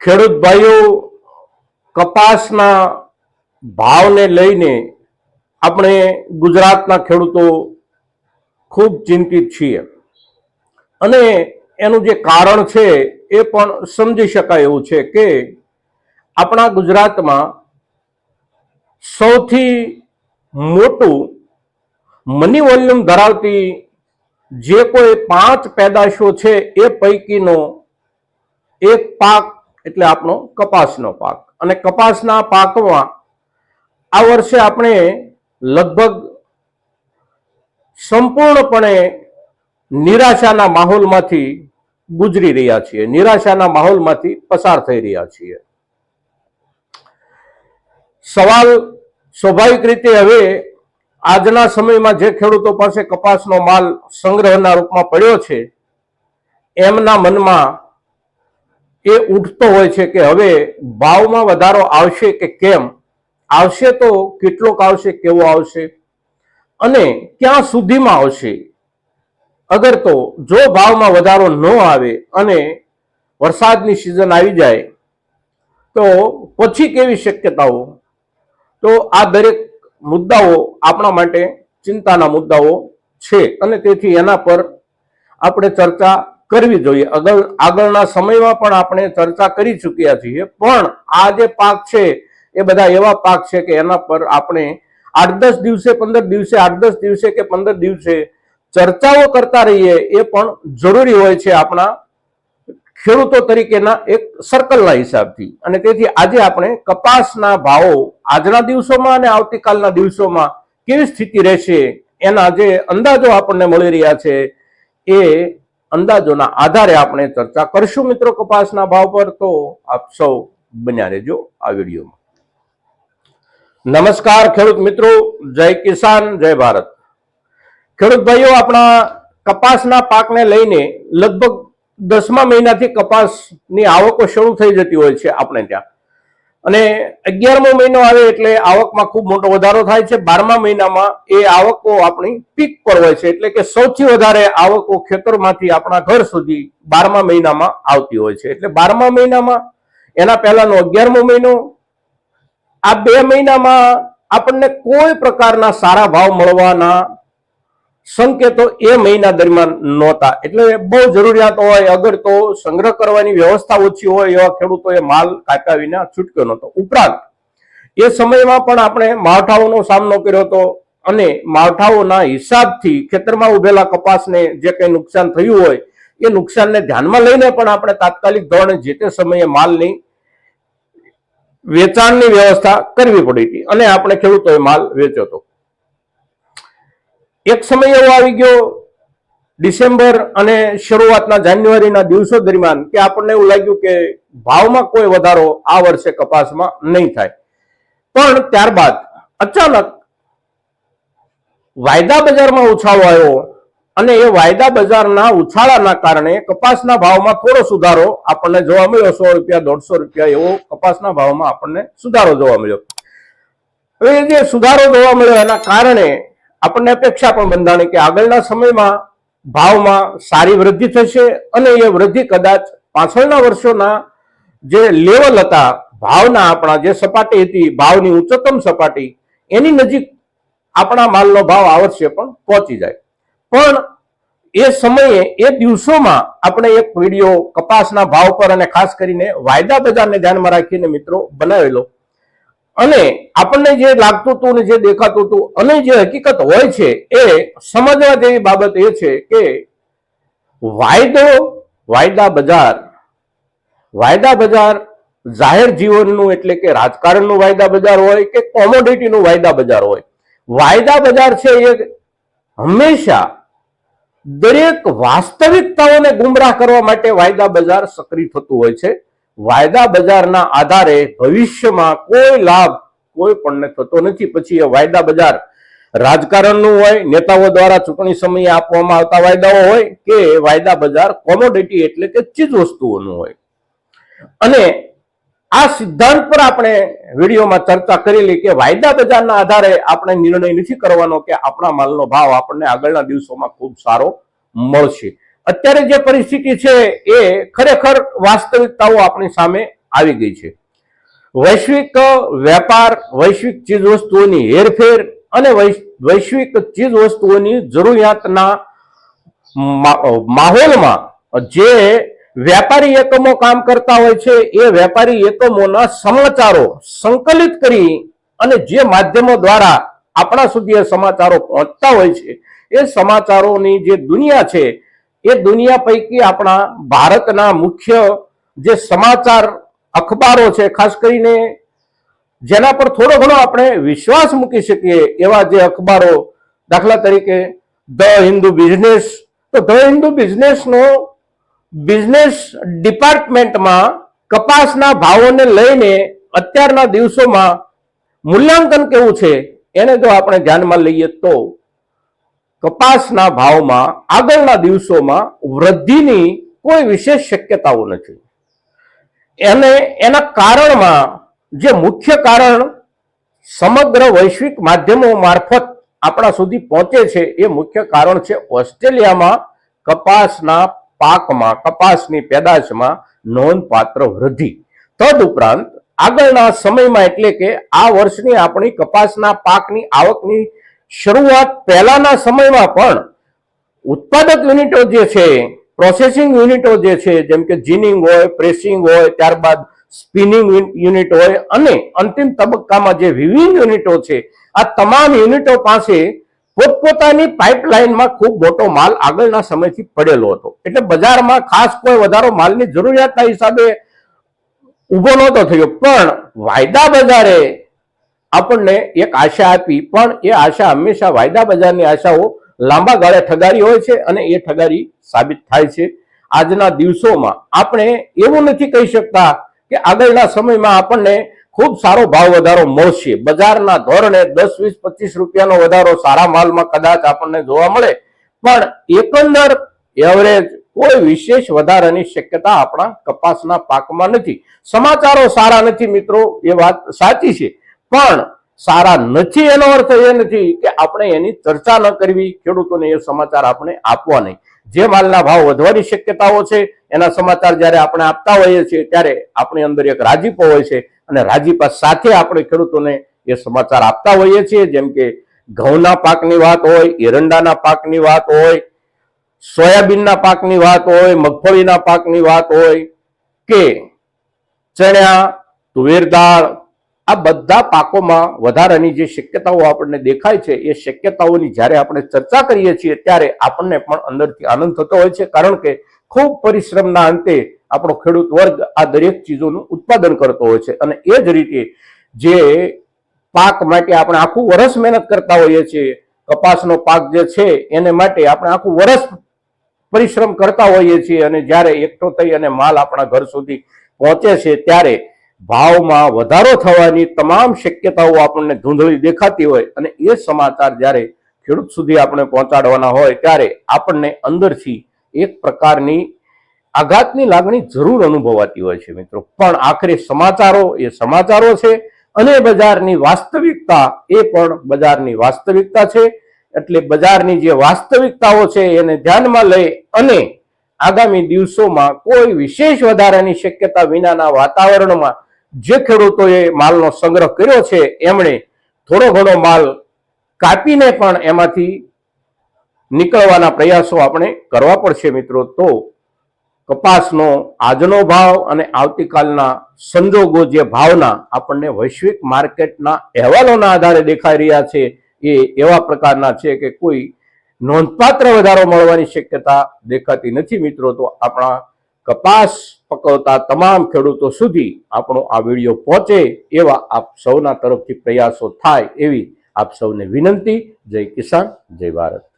ખેડૂત ભાઈઓ કપાસના ભાવને લઈને આપણે ગુજરાતના ખેડૂતો ખૂબ ચિંતિત છીએ. અને એનું જે કારણ છે એ પણ સમજી શકાય એવું છે કે આપણા ગુજરાતમાં સૌથી મોટું મની વોલ્યુમ ધરાવતી જે કોઈ પાંચ પેદાશો છે એ પૈકીનો એક પાક એટલે આપણો કપાસનો પાક. અને કપાસના પાકમાં આ વર્ષે આપણે લગભગ સંપૂર્ણપણે નિરાશાના માહોલમાંથી ગુજરી રહ્યા છીએ. નિરાશાના માહોલમાંથી પસાર થઈ રહ્યા છીએ. સવાલ સ્વાભાવિક રીતે હવે આજના સમયમાં જે ખેડૂતો પાસે કપાસનો માલ સંગ્રહના રૂપમાં પડ્યો છે, એમના મનમાં એ ઉઠતો હોય છે કે હવે ભાવમાં વધારો આવશે કે કેમ? આવશે તો કેટલોક આવશે, કેવો આવશે? અને ક્યાં સુધીમાં આવશે? અગર તો જો ભાવમાં વધારો ન આવે અને વરસાદની સિઝન આવી જાય, તો પછી કેવી શક્યતાઓ? તો આ દરેક મુદ્દાઓ આપણા માટે ચિંતાના મુદ્દાઓ છે. અને તેથી એના પર આપણે ચર્ચા કરવી જોઈએ. આગળ આગળના સમયમાં પણ આપણે ચર્ચા કરી ચૂક્યા છીએ. પણ આ જે પાક છે, એ બધા એવા પાક છે કે એના પર આપણે આઠ દસ દિવસે, પંદર દિવસે, આઠ દસ દિવસે કે પંદર દિવસે ચર્ચાઓ કરતા રહીએ, એ પણ જરૂરી હોય છે આપણા ખેડૂતો તરીકેના એક સર્કલના હિસાબથી. અને તેથી આજે આપણે કપાસના ભાવો આજના દિવસોમાં અને આવતીકાલના દિવસોમાં કેવી સ્થિતિ રહેશે, એના જે અંદાજો આપણને મળી રહ્યા છે, એ અંદાજોના આધારે આપણે ચર્ચા કરશું મિત્રો કપાસના ભાવ પર. તો આપ સૌ બન્યા રહેજો આ વિડીયોમાં. નમસ્કાર ખેડૂત મિત્રો, જય કિસાન, જય ભારત. ખેડૂત ભાઈઓ, આપણા કપાસના પાકને લઈને લગભગ દસમા મહિનાથી કપાસની આવકો શરૂ થઈ જતી હોય છે આપણે ત્યાં. અને અગિયારમો મહિનો આવે એટલે આવકમાં ખૂબ મોટો વધારો થાય છે. બારમા મહિનામાં એ આવકો આપણી પીક પર હોય છે. એટલે કે સૌથી વધારે આવકો ખેતરમાંથી આપણા ઘર સુધી બારમા મહિનામાં આવતી હોય છે. એટલે બારમા મહિનામાં એના પહેલાનો અગિયારમો મહિનો, આ બે મહિનામાં આપણને કોઈ પ્રકારના સારા ભાવ મળવાના સંકેતો એ મહિના દરમિયાન નહોતા. એટલે બહુ જરૂરિયાત હોય, અગર તો સંગ્રહ કરવાની વ્યવસ્થા ઓછી હોય, એવા ખેડૂતોએ માલ કાપ્યા વિના છૂટક્યો નહોતો. ઉપરાંત, એ સમયમાં પણ આપણે માવઠાઓનો સામનો કર્યો હતો અને માવઠાઓના હિસાબથી ખેતરમાં ઉભેલા કપાસને જે કંઈ નુકસાન થયું હોય, એ નુકસાનને ધ્યાનમાં લઈને પણ આપણે તાત્કાલિક ધોરણે જે તે સમયે માલની વેચાણની વ્યવસ્થા કરવી પડી હતી અને આપણે ખેડૂતોએ માલ વેચ્યો હતો. એક સમય એવો આવી ગયો ડિસેમ્બર અને શરૂઆતના જાન્યુઆરીના દિવસો દરમિયાન કે આપણને એવું લાગ્યું કે ભાવમાં કોઈ વધારો આ વર્ષે કપાસમાં નહીં થાય. પણ ત્યારબાદ અચાનક વાયદા બજારમાં ઉછાળો આવ્યો અને એ વાયદા બજારના ઉછાળાના કારણે કપાસના ભાવમાં થોડો સુધારો આપણને જોવા મળ્યો, સો રૂપિયા, દોઢસો રૂપિયા એવો કપાસના ભાવમાં આપણને સુધારો જોવા મળ્યો. હવે જે સુધારો જોવા મળ્યો એના કારણે આપણને અપેક્ષા પણ બંધાણી કે આગળના સમયમાં ભાવમાં સારી વૃદ્ધિ થશે અને એ વૃદ્ધિ કદાચ પાછળના વર્ષોના જે લેવલ હતા, ભાવના આપણા જે સપાટી હતી, ભાવની ઉચ્ચતમ સપાટી, એની નજીક આપણા માલનો ભાવ આ વર્ષે પણ પહોંચી જાય. પણ એ સમયે, એ દિવસોમાં આપણે એક વીડિયો કપાસના ભાવ પર અને ખાસ કરીને વાયદા બજારને ધ્યાનમાં રાખીને મિત્રો બનાવેલો અને આપણને જે લાગતું હતું ને જે દેખાતું હતું, અને જે હકીકત હોય છે એ સમજવા જેવી બાબત એ છે કે વાયદો, વાયદા બજાર વાયદા બજાર જાહેર જીવનનું એટલે કે રાજકારણનું વાયદા બજાર હોય કે કોમોડિટીનું વાયદા બજાર હોય. વાયદા બજાર છે એ હંમેશા દરેક વાસ્તવિકતાઓને ગુમરાહ કરવા માટે વાયદા બજાર સક્રિય થતું હોય છે. વાયદા બજારના આધારે ભવિષ્યમાં કોઈ લાભ, કોઈ પણને થતો નથી. પછી એ વાયદા બજાર રાજકારણનું હોય, નેતાઓ દ્વારા ચૂંટણી સમયે આપવામાં આવતા વાયદાઓ હોય કે વાયદા બજાર કોમોડિટી એટલે કે ચીજ વસ્તુઓનું હોય. અને આ સિદ્ધાંત પર આપણે વિડીયોમાં ચર્ચા કરેલી કે વાયદા બજારના આધારે આપણે નિર્ણય નથી કરવાનો કે આપણા માલનો ભાવ આપણને આગળના દિવસોમાં ખૂબ સારો મળશે. અત્યારે જે પરિસ્થિતિ છે એ ખરેખર વાસ્તવિકતાઓ આપણી સામે આવી ગઈ છે. વૈશ્વિક વેપાર, વૈશ્વિક ચીજવસ્તુઓની હેરફેર અને વૈશ્વિક ચીજવસ્તુઓની જરૂરિયાતના માહોલમાં જે વ્યાપારી એકમો કામ કરતા હોય છે, એ વેપારી એકમોના સમાચારો સંકલિત કરી અને જે માધ્યમો દ્વારા આપણા સુધી સમાચારો પહોંચતા હોય છે, એ સમાચારોની જે દુનિયા છે એ દુનિયા પૈકી આપણા ભારતના મુખ્ય જે સમાચાર અખબારો છે, ખાસ કરીને જેના પર થોડો ઘણો આપણે વિશ્વાસ મૂકી શકીએ એવા જે અખબારો દાખલા તરીકે ધ હિન્દુ બિઝનેસ. તો ધ હિન્દુ બિઝનેસનો બિઝનેસ ડિપાર્ટમેન્ટમાં કપાસના ભાવોને લઈને અત્યારના દિવસોમાં મૂલ્યાંકન કેવું છે, એને જો આપણે ધ્યાનમાં લઈએ તો કપાસના ભાવમાં, આગળના દિવસોમાં વૃદ્ધિની કોઈ વિશેષ શક્યતાઓ નથી. એને, એના કારણમાં જે મુખ્ય કારણ સમગ્ર વૈશ્વિક માધ્યમો મારફત આપણા સુધી પહોંચે છે, એ મુખ્ય કારણ છે ઓસ્ટ્રેલિયામાં કપાસના પાકમાં, કપાસની પેદાશમાં નોંધપાત્ર વૃદ્ધિ. તદુપરાંત આગળના સમયમાં એટલે કે આ વર્ષની આપણી કપાસના પાકની આવકની શરૂઆત પહેલાના સમયમાં પણ ઉત્પાદક યુનિટો જે છે પ્રોસેસિંગ યુનિટો જે છે, જેમ કે જીનિંગ હોય પ્રેસિંગ હોય, ત્યારબાદ સ્પિનિંગ યુનિટ હોય અને અંતિમ તબક્કામાં જે વિવિંગ યુનિટો છે, આ તમામ યુનિટો પાસે પોતપોતાની પાઇપલાઇનમાં ખૂબ મોટો માલ આગળના સમયથી પડેલો હતો. એટલે બજારમાં ખાસ કોઈ વધારો માલની જરૂરિયાતના હિસાબે ઊભો નહોતો થયો. પણ વાયદા બજારે આપણને એક આશા આપી, પણ એ આશા હંમેશા વાયદા બજારની આશાઓ લાંબા ગાળે ઠગારી હોય છે અને એ ઠગારી સાબિત થાય છે. આજના દિવસોમાં આપણે એવું નથી કહી શકતા કે આગળના સમયમાં આપણને ખૂબ સારો ભાવ વધારો મળશે. બજારના ધોરણે દસ, વીસ, પચીસ રૂપિયાનો વધારો સારા માલમાં કદાચ આપણને જોવા મળે. પણ એકંદર એવરેજ કોઈ વિશેષ વધારાની શક્યતા આપણા કપાસના પાકમાં નથી. સમાચારો સારા નથી મિત્રો, એ વાત સાચી છે. પણ સારા નથી એનો અર્થ એ નથી કે આપણે એની ચર્ચા ન કરવી, ખેડૂતોને એ સમાચાર આપણે આપવા નહીં. જે માલના ભાવ વધવાની શક્યતાઓ છે, એના સમાચાર જ્યારે આપણે આપતા હોઈએ છીએ, ત્યારે આપણી અંદર એક રાજીપો હોય છે અને રાજીપા સાથે આપણે ખેડૂતોને એ સમાચાર આપતા હોઈએ છીએ, જેમ કે ઘઉંના પાકની વાત હોય, એરંડાના પાકની વાત હોય, સોયાબીનના પાકની વાત હોય, મગફળીના પાકની વાત હોય, કે ચણ્યા તુવેર દાળ આ બધા પાકોમાં વધારાની જે શક્યતાઓ આપણને દેખાય છે, એ શક્યતાઓની જ્યારે આપણે ચર્ચા કરીએ છીએ, ત્યારે આપણને પણ અંદરથી આનંદ થતો હોય છે. કારણ કે ખૂબ પરિશ્રમના અંતે આપણો ખેડૂત વર્ગ આ દરેક ચીજોનું ઉત્પાદન કરતો હોય છે. અને એ જ રીતે જે પાક માટે આપણે આખું વર્ષ મહેનત કરતા હોઈએ છીએ, કપાસનો પાક જે છે, એને માટે આપણે આખું વર્ષ પરિશ્રમ કરતા હોઈએ છીએ. અને જ્યારે એકઠો થઈ અને માલ આપણા ઘર સુધી પહોંચે છે, ત્યારે ભાવમાં વધારો થવાની તમામ શક્યતાઓ આપણને ધૂંધળી દેખાતી હોય અને એ સમાચાર જ્યારે ખેડૂત સુધી આપણે પહોંચાડવાના હોય ત્યારે આપણને અંદરથી એક પ્રકારની આઘાતની લાગણી જરૂર અનુભવાતી હોય છે મિત્રો. પણ આખરે સમાચારો એ સમાચારો છે અને બજારની વાસ્તવિકતા એ પણ બજારની વાસ્તવિકતા છે. એટલે બજારની જે વાસ્તવિકતાઓ છે એને ધ્યાનમાં લઈ અને આગામી દિવસોમાં કોઈ વિશેષ વધારાની શક્યતા વિનાના વાતાવરણમાં જે ખેડૂતોએ માલનો સંગ્રહ કર્યો છે, એમણે થોડો ઘણો માલ કાપીને પણ એમાંથી નીકળવાના પ્રયાસો આપણે કરવા પડશે મિત્રો. તો કપાસનો આજનો ભાવ અને આવતીકાલના સંજોગો જે ભાવના આપણને વૈશ્વિક માર્કેટના અહેવાલોના આધારે દેખાઈ રહ્યા છે, એ એવા પ્રકારના છે કે કોઈ નોંધપાત્ર વધારો મળવાની શક્યતા દેખાતી નથી મિત્રો. તો આપણા કપાસ પકવતા તમામ ખેડૂતો સુધી આપણો આ વીડિયો પહોંચે એવા આપ સૌના તરફથી પ્રયાસો થાય એવી આપ સૌને વિનંતી. જય કિસાન, જય ભારત.